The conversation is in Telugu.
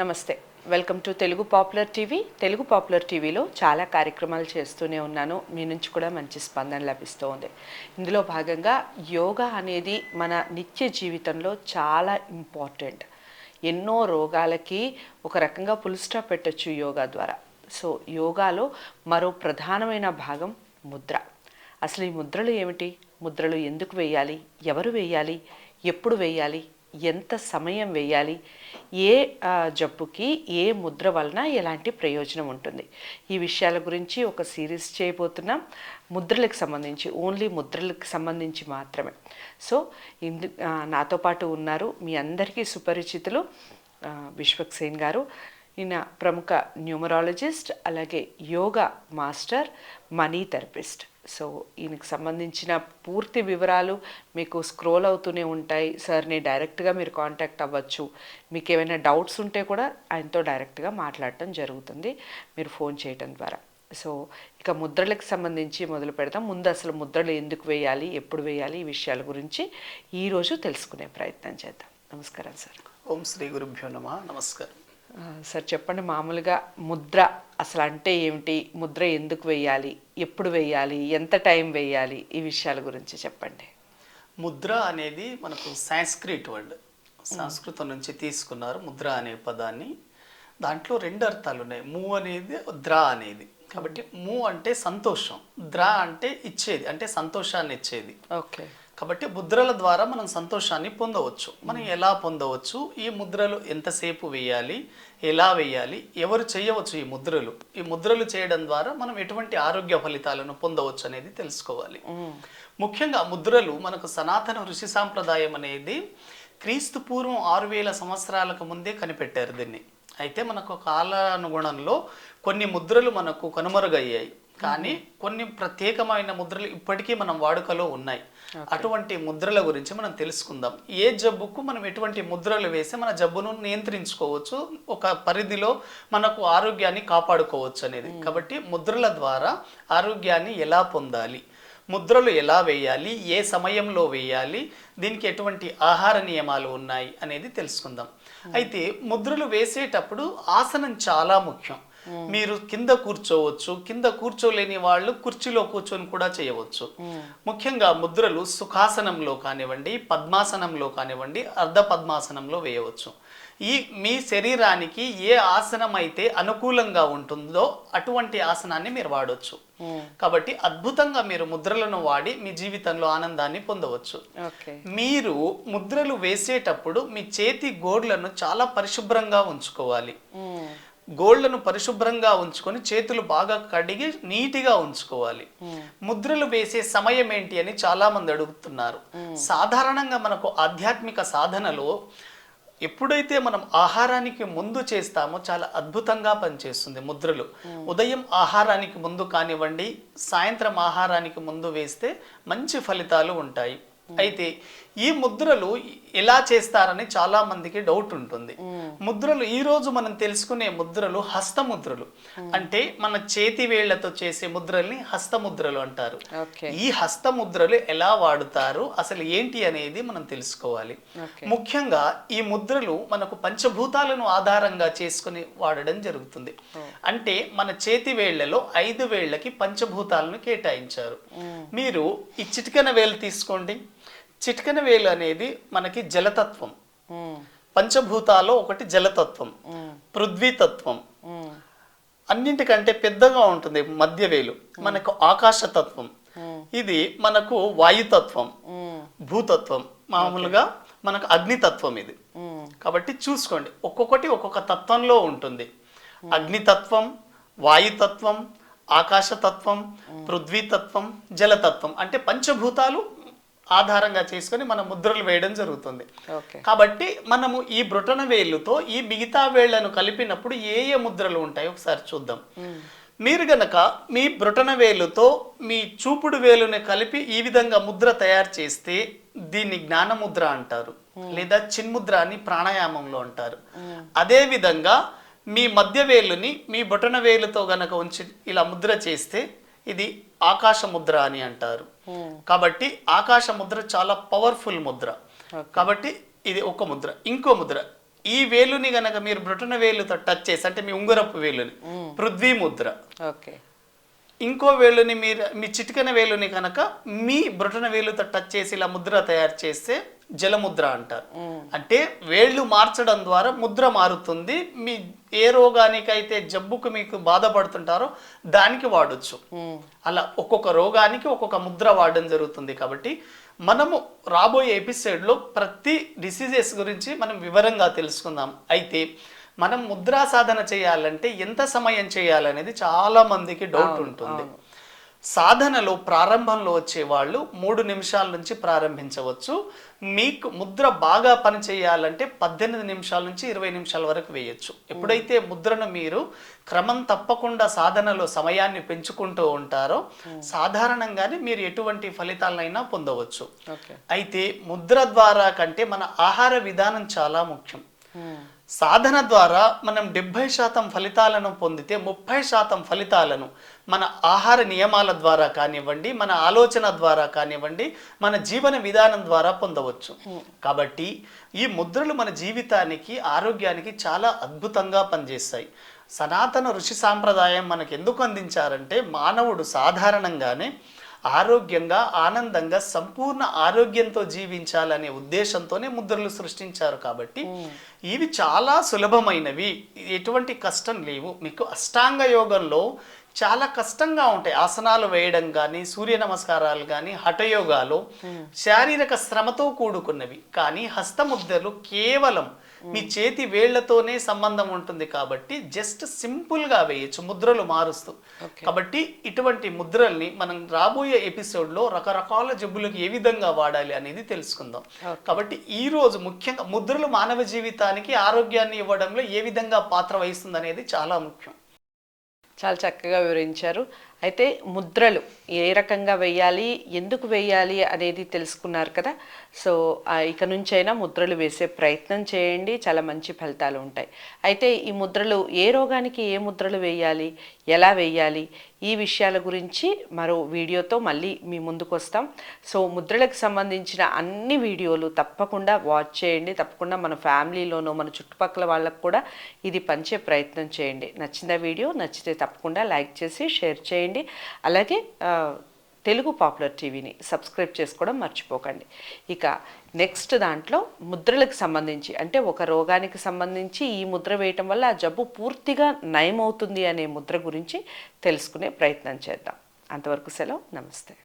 నమస్తే. Welcome to Telugu popular TV Telugu popular టీవీలో చాలా కార్యక్రమాలు చేస్తూనే ఉన్నాను. మీ నుంచి కూడా మంచి స్పందన లభిస్తూ ఉంది ఇందులో భాగంగా యోగా అనేది మన నిత్య జీవితంలో చాలా ఇంపార్టెంట్. ఎన్నో రోగాలకి ఒక రకంగా పులుస్టా పెట్టచ్చు యోగా ద్వారా. సో యోగాలో మరో ప్రధానమైన భాగం ముద్ర. అసలు ఈ ముద్రలు ఏమిటి? ముద్రలు ఎందుకు వేయాలి? ఎవరు వేయాలి? ఎప్పుడు వేయాలి? ఎంత సమయం వేయాలి? ఏ జబ్బుకి ఏ ముద్ర వలన ఎలాంటి ప్రయోజనం ఉంటుంది? ఈ విషయాల గురించి ఒక సిరీస్ చేయబోతున్నాం. ముద్రలకు సంబంధించి ఓన్లీ ముద్రలకు సంబంధించి మాత్రమే. సో ఇందు నాతో పాటు ఉన్నారు మీ అందరికీ సుపరిచితులు విశ్వక్సేన్ గారు. ఈయన ప్రముఖ న్యూమరాలజిస్ట్ అలాగే yoga master money therapist. So ఈయనకు సంబంధించిన పూర్తి వివరాలు మీకు స్క్రోల్ అవుతూనే ఉంటాయి. సార్ని డైరెక్ట్గా మీరు కాంటాక్ట్ అవ్వచ్చు. మీకు ఏమైనా డౌట్స్ ఉంటే కూడా ఆయనతో డైరెక్ట్గా మాట్లాడటం జరుగుతుంది. మీరు ఫోన్ చేయటం ద్వారా. సో ఇక ముద్రలకు సంబంధించి మొదలు పెడతాం. ముందు అసలు ముద్రలు ఎందుకు వేయాలి ఎప్పుడు వేయాలి ఈ విషయాల గురించి ఈరోజు తెలుసుకునే ప్రయత్నం చేద్దాం. నమస్కారం సార్. ఓం శ్రీ గురుభ్యో నమ. నమస్కారం. సార్ చెప్పండి మామూలుగా ముద్ర అసలు అంటే ఏమిటి? ముద్ర ఎందుకు వేయాలి? ఎప్పుడు వేయాలి? ఎంత టైం వేయాలి? ఈ విషయాల గురించి చెప్పండి. ముద్ర అనేది మనకు సాంస్క్రిట్ వర్డ్. సంస్కృతం నుంచి తీసుకున్నారు ముద్ర అనే పదాన్ని. దాంట్లో రెండు అర్థాలు ఉన్నాయి. ము అనేది ద్రా అనేది. కాబట్టి ము అంటే సంతోషం. ద్రా అంటే ఇచ్చేది అంటే సంతోషాన్ని ఇచ్చేది. ఓకే. కాబట్టి ముద్రల ద్వారా మనం సంతోషాన్ని పొందవచ్చు. మనం ఎలా పొందవచ్చు? ఈ ముద్రలు ఎంతసేపు వేయాలి? ఎలా వేయాలి? ఎవరు చేయవచ్చు ఈ ముద్రలు? ఈ ముద్రలు చేయడం ద్వారా మనం ఎటువంటి ఆరోగ్య ఫలితాలను పొందవచ్చు అనేది తెలుసుకోవాలి. ముఖ్యంగా ముద్రలు మనకు సనాతన ఋషి సాంప్రదాయం అనేది క్రీస్తు పూర్వం ఆరు వేల సంవత్సరాలకు ముందే కనిపెట్టారు దీన్ని. అయితే మనకు కాలానుగుణంలో కొన్ని ముద్రలు మనకు కనుమరుగయ్యాయి. కానీ కొన్ని ప్రత్యేకమైన ముద్రలు ఇప్పటికీ మనం వాడుకలో ఉన్నాయి. అటువంటి ముద్రల గురించి మనం తెలుసుకుందాం. ఏ జబ్బుకు మనం ఎటువంటి ముద్రలు వేసి మన జబ్బును నియంత్రించుకోవచ్చు? ఒక పరిధిలో మనకు ఆరోగ్యాన్ని కాపాడుకోవచ్చు అనేది. కాబట్టి ముద్రల ద్వారా ఆరోగ్యాన్ని ఎలా పొందాలి? ముద్రలు ఎలా వేయాలి? ఏ సమయంలో వేయాలి? దీనికి ఎటువంటి ఆహార నియమాలు ఉన్నాయి అనేది తెలుసుకుందాం. అయితే ముద్రలు వేసేటప్పుడు ఆసనం చాలా ముఖ్యం. మీరు కింద కూర్చోవచ్చు కింద కూర్చోలేని వాళ్ళు కుర్చీలో కూర్చొని కూడా చేయవచ్చు. ముఖ్యంగా ముద్రలు సుఖాసనంలో కానివ్వండి పద్మాసనంలో కానివ్వండి అర్ధ పద్మాసనంలో వేయవచ్చు. ఈ మీ శరీరానికి ఏ ఆసనం అయితే అనుకూలంగా ఉంటుందో అటువంటి ఆసనాన్ని మీరు వాడవచ్చు కాబట్టి అద్భుతంగా మీరు ముద్రలను వాడి మీ జీవితంలో ఆనందాన్ని పొందవచ్చు. మీరు ముద్రలు వేసేటప్పుడు మీ చేతి గోడ్లను చాలా పరిశుభ్రంగా ఉంచుకోవాలి. గోళ్ళను పరిశుభ్రంగా ఉంచుకొని చేతులు బాగా కడిగి నీటిగా ఉంచుకోవాలి. ముద్రలు వేసే సమయం ఏంటి అని చాలా మంది అడుగుతున్నారు సాధారణంగా మనకు ఆధ్యాత్మిక సాధనలో ఎప్పుడైతే మనం ఆహారానికి ముందు చేస్తామో చాలా అద్భుతంగా పనిచేస్తుంది ముద్రలు. ఉదయం ఆహారానికి ముందు కానివ్వండి సాయంత్రం ఆహారానికి ముందు వేస్తే మంచి ఫలితాలు ఉంటాయి. అయితే ఈ ముద్రలు ఎలా చేస్తారని చాలా మందికి డౌట్ ఉంటుంది. ముద్రలు ఈ రోజు మనం తెలుసుకునే ముద్రలు హస్తముద్రలు అంటే మన చేతి వేళ్ళతో చేసే ముద్రల్ని హస్తముద్రలు అంటారు. ఈ హస్తముద్రలు ఎలా వాడుతారు? అసలు ఏంటి అనేది మనం తెలుసుకోవాలి. ముఖ్యంగా ఈ ముద్రలు మనకు పంచభూతాలను ఆధారంగా చేసుకుని వాడడం జరుగుతుంది. అంటే మన చేతి వేళ్ళలో ఐదు వేళ్ళకి పంచభూతాలను కేటాయించారు. మీరు ఈ చిటికెన వేలు తీసుకోండి. చిటికెన వేలు అనేది మనకి జలతత్వం. పంచభూతాల్లో ఒకటి జలతత్వం పృథ్వీతత్వం. అన్నింటికంటే పెద్దగా ఉంటుంది మధ్య వేలు. మనకు ఆకాశతత్వం. ఇది మనకు వాయుతత్వం భూతత్వం. మామూలుగా మనకు అగ్నితత్వం ఇది. కాబట్టి చూసుకోండి. ఒక్కొక్కటి ఒక్కొక్క తత్వంలో ఉంటుంది. అగ్నితత్వం వాయుతత్వం ఆకాశతత్వం పృథ్వీతత్వం జలతత్వం. అంటే పంచభూతాలు ఆధారంగా చేసుకొని మనం ముద్రలు వేయడం జరుగుతుంది. కాబట్టి మనము ఈ బ్రొటన వేళ్ళుతో ఈ మిగతా వేళ్ళను కలిపినప్పుడు ఏ ఏ ముద్రలు ఉంటాయో ఒకసారి చూద్దాం. మీరు గనక మీ బ్రొటన వేలుతో మీ చూపుడు వేలుని కలిపి ఈ విధంగా ముద్ర తయారు చేస్తే దీన్ని జ్ఞానముద్ర అంటారు. లేదా చిన్ముద్ర అని ప్రాణాయామంలో అంటారు. అదే విధంగా మీ మధ్య వేలుని మీ బొటన వేలుతో గనక ఉంచి ఇలా ముద్ర చేస్తే ఇది ఆకాశ ముద్ర అని అంటారు. కాబట్టి ఆకాశ ముద్ర చాలా పవర్ఫుల్ ముద్ర. కాబట్టి ఇది ఒక ముద్ర. ఇంకో ముద్ర. ఈ వేలుని గనక మీరు బ్రొటన వేలుతో టచ్ చేసి అంటే మీ ఉంగరపు వేలుని. పృథ్వీ ముద్ర. ఓకే ఇంకో వేలుని మీరు మీ చిటికన వేలుని కనుక మీ బ్రొటన వేలుతో టచ్ చేసి ఇలా ముద్ర తయారు చేస్తే జలముద్ర అంటారు. అంటే వేళ్ళు మార్చడం ద్వారా ముద్ర మారుతుంది. మీ ఏ రోగానికైతే జబ్బుకు మీకు బాధపడుతుంటారో దానికి వాడొచ్చు. అలా ఒక్కొక్క రోగానికి ఒక్కొక్క ముద్ర వాడడం జరుగుతుంది కాబట్టి మనము రాబోయే ఎపిసోడ్లో ప్రతి డిసీజెస్ గురించి మనం వివరంగా తెలుసుకుందాం. అయితే మనం ముద్రా సాధన చేయాలంటే ఎంత సమయం చేయాలనేది చాలా మందికి డౌట్ ఉంటుంది. సాధనలో ప్రారంభంలో వచ్చే వాళ్ళు మూడు నిమిషాల నుంచి ప్రారంభించవచ్చు. మీకు ముద్ర బాగా పని చేయాలంటే పద్దెనిమిది నిమిషాల నుంచి ఇరవై నిమిషాల వరకు వేయొచ్చు. ఎప్పుడైతే ముద్రను మీరు క్రమం తప్పకుండా సాధనలో సమయాన్ని పెంచుకుంటూ ఉంటారో సాధారణంగానే మీరు ఎటువంటి ఫలితాలనైనా పొందవచ్చు. అయితే ముద్ర ద్వారా కంటే మన ఆహార విధానం చాలా ముఖ్యం. సాధన ద్వారా మనం డెబ్భై శాతం ఫలితాలను పొందితే ముప్పై శాతం ఫలితాలను మన ఆహార నియమాల ద్వారా కానివ్వండి మన ఆలోచన ద్వారా కానివ్వండి మన జీవన విధానం ద్వారా పొందవచ్చు. కాబట్టి ఈ ముద్రలు మన జీవితానికి ఆరోగ్యానికి చాలా అద్భుతంగా పనిచేస్తాయి. సనాతన ఋషి సాంప్రదాయం మనకు ఎందుకు అందించారంటే మానవుడు సాధారణంగానే ఆరోగ్యంగా ఆనందంగా సంపూర్ణ ఆరోగ్యంతో జీవించాలనే ఉద్దేశంతోనే ముద్రలు సృష్టించారు కాబట్టి ఇవి చాలా సులభమైనవి. ఎటువంటి కష్టం లేవు. మీకు అష్టాంగ యోగంలో చాలా కష్టంగా ఉంటాయి. ఆసనాలు వేయడం కానీ సూర్య నమస్కారాలు కానీ హఠయోగాలు శారీరక శ్రమతో కూడుకున్నవి. కానీ హస్తముద్రలు కేవలం మీ చేతి వేళ్ళతోనే సంబంధం ఉంటుంది కాబట్టి జస్ట్ సింపుల్గా వేయచ్చు ముద్రలు మారుస్తూ. కాబట్టి ఇటువంటి ముద్రల్ని మనం రాబోయే ఎపిసోడ్లో రకరకాల జబ్బులకు ఏ విధంగా వాడాలి అనేది తెలుసుకుందాం. కాబట్టి ఈ రోజు ముఖ్యంగా ముద్రలు మానవ జీవితానికి ఆరోగ్యాన్ని ఇవ్వడంలో ఏ విధంగా పాత్ర వహిస్తుంది అనేది చాలా ముఖ్యం. చాలా చక్కగా వివరించారు. అయితే ముద్రలు ఏ రకంగా వేయాలి ఎందుకు వేయాలి అనేది తెలుసుకున్నారు కదా. సో ఇక నుంచైనా ముద్రలు వేసే ప్రయత్నం చేయండి. చాలా మంచి ఫలితాలు ఉంటాయి. అయితే ఈ ముద్రలు ఏ రోగానికి ఏ ముద్రలు వేయాలి ఎలా వేయాలి ఈ విషయాల గురించి మరో వీడియోతో మళ్ళీ మీ ముందుకు వస్తాం. సో ముద్రలకు సంబంధించిన అన్ని వీడియోలు తప్పకుండా వాచ్ చేయండి. తప్పకుండా మన ఫ్యామిలీలోనో మన చుట్టుపక్కల వాళ్ళకు కూడా ఇది పంచే ప్రయత్నం చేయండి. నచ్చిన వీడియో నచ్చితే తప్పకుండా లైక్ చేసి షేర్ చేయండి. అలాగే తెలుగు పాపులర్ టీవీని సబ్స్క్రైబ్ చేసుకోవడం మర్చిపోకండి. ఇక నెక్స్ట్ దాంట్లో ముద్రలకు సంబంధించి అంటే ఒక రోగానికి సంబంధించి ఈ ముద్ర వేయటం వల్ల ఆ జబ్బు పూర్తిగా నయమవుతుంది అనే ముద్ర గురించి తెలుసుకునే ప్రయత్నం చేద్దాం. అంతవరకు సెలవు. నమస్తే.